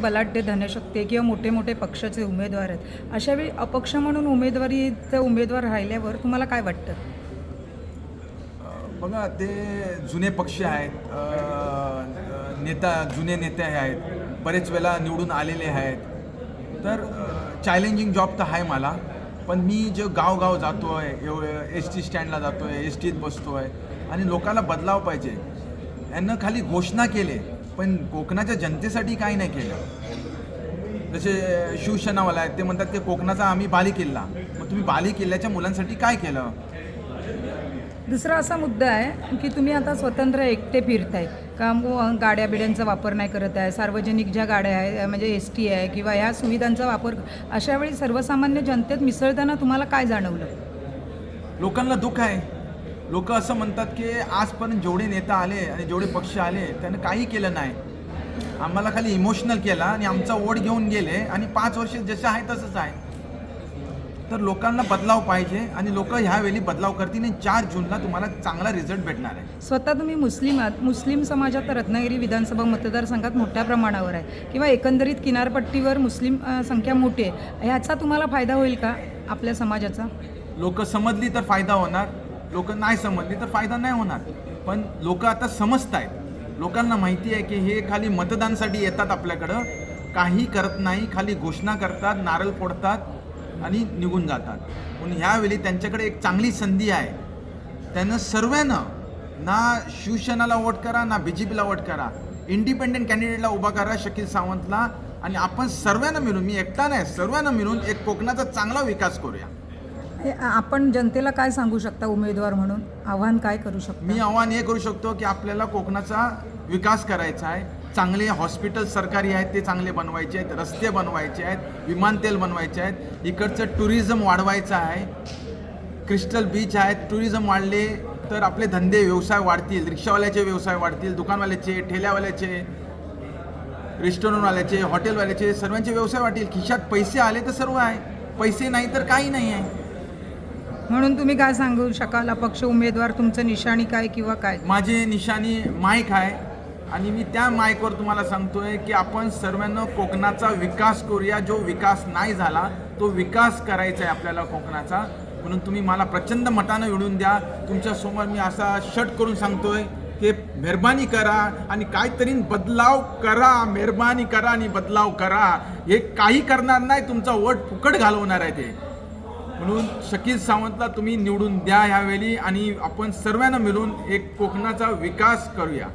बलाढ्य धनशक्ती आहे किंवा मोठे मोठे पक्षाचे उमेदवार आहेत. अशा वेळी अपक्ष म्हणून उमेदवारीचा उमेदवार राहिल्यावर तुम्हाला काय वाटतं? बघा ते जुने पक्ष आहेत. नेता जुने नेते आहेत. बरेच वेळा निवडून आलेले आहेत. तर चॅलेंजिंग जॉब तर आहे मला. पण मी जे गावगाव जातो आहे एस टी स्टँडला जातो आहे एस टीत बसतो आहे आणि लोकांना बदलाव पाहिजे. यांना खाली घोषणा केले. पण कोकणाच्या जनतेसाठी काही नाही केलं. जसे शिवसेनावाला आहेत ते म्हणतात की कोकणाचा आम्ही बाली किल्ला. मग तुम्ही बाली किल्ल्याच्या मुलांसाठी काय केलं? दुसरा असा मुद्दा आहे की तुम्ही आता स्वतंत्र एकटे फिरताय. का मग गाड्या बिड्यांचा वापर नाही करत आहे? सार्वजनिक ज्या गाड्या आहे म्हणजे एस टी आहे किंवा ह्या सुविधांचा वापर अशा वेळी सर्वसामान्य जनतेत मिसळताना तुम्हाला काय जाणवलं? लोकांना दुःख आहे. लोक असं म्हणतात की आजपर्यंत जेवढे नेता आले आणि जेवढे पक्ष आले त्यानं काही केलं नाही. आम्हाला खाली इमोशनल केला आणि आमचा वोट घेऊन गेले आणि पाच वर्ष जसं आहे तसंच आहे. तर लोकांना बदलाव पाहिजे आणि लोक ह्यावेळी बदलाव करतील आणि चार जूनला तुम्हाला चांगला रिझल्ट भेटणार आहे. स्वतः तुम्ही मुस्लिम आहात. मुस्लिम समाजात रत्नागिरी विधानसभा मतदारसंघात मोठ्या प्रमाणावर आहे. किंवा एकंदरीत किनारपट्टीवर मुस्लिम संख्या मोठी आहे. ह्याचा तुम्हाला फायदा होईल का आपल्या समाजाचा? लोक समजली तर फायदा होणार. लोक नाही समजली तर फायदा नाही होणार. पण लोक आता समजत आहेत लोकांना माहिती आहे की हे खाली मतदानसाठी येतात आपल्याकडं. काही करत नाही खाली घोषणा करतात नारळ फोडतात आणि निघून जातात. पण ह्यावेळी त्यांच्याकडे एक चांगली संधी आहे. त्यानं सर्वांना ना शिवसेनाला वोट करा ना बी जे पीला वोट करा. इंडिपेंडेंट कॅन्डिडेटला उभा करा शकील सावंतला. आणि आपण सर्वांना मिळून मी एकटा नाही सर्वांना मिळून एक कोकणाचा चांगला विकास करूया. हे आपण जनतेला काय सांगू शकता उमेदवार म्हणून? आव्हान काय करू शकतो? मी आव्हान हे करू शकतो की आपल्याला कोकणाचा विकास करायचा आहे. चांगले हॉस्पिटल सरकारी आहेत ते चांगले बनवायचे आहेत रस्ते बनवायचे आहेत विमानतेल बनवायचे आहेत. इकडचं टुरिझम वाढवायचं आहे. क्रिस्टल बीच आहेत टुरिझम वाढले तर आपले धंदे व्यवसाय वाढतील. रिक्षावाल्याचे व्यवसाय वाढतील दुकानवाल्याचे ठेल्यावाल्याचे रेस्टॉरंटवाल्याचे हॉटेलवाल्याचे सर्वांचे व्यवसाय वाढतील. खिशात पैसे आले तर सर्व आहे. पैसे नाही तर काही नाही आहे. म्हणून तुम्ही काय सांगू शकाल? अपक्ष उमेदवार तुमचं निशाणी काय किंवा काय? माझी निशाणी माईक आहे आणि मी त्या माईकवर तुम्हाला सांगतोय की आपण सर्वांना कोकणाचा विकास करूया. जो विकास नाही झाला तो विकास करायचा आहे आपल्याला कोकणाचा. म्हणून तुम्ही मला प्रचंड मतानं निवडून द्या. तुमच्यासमोर मी असा शट करून सांगतोय की मेहरबानी करा आणि काहीतरी बदलाव करा. मेहरबानी करा आणि बदलाव करा. हे काही करणार नाही तुमचा वट फुकट घालवणार आहे ते. म्हणून शकील सावंतला तुम्ही निवडून द्या ह्यावेळी आणि आपण सर्वांना मिळून एक कोकणाचा विकास करूया.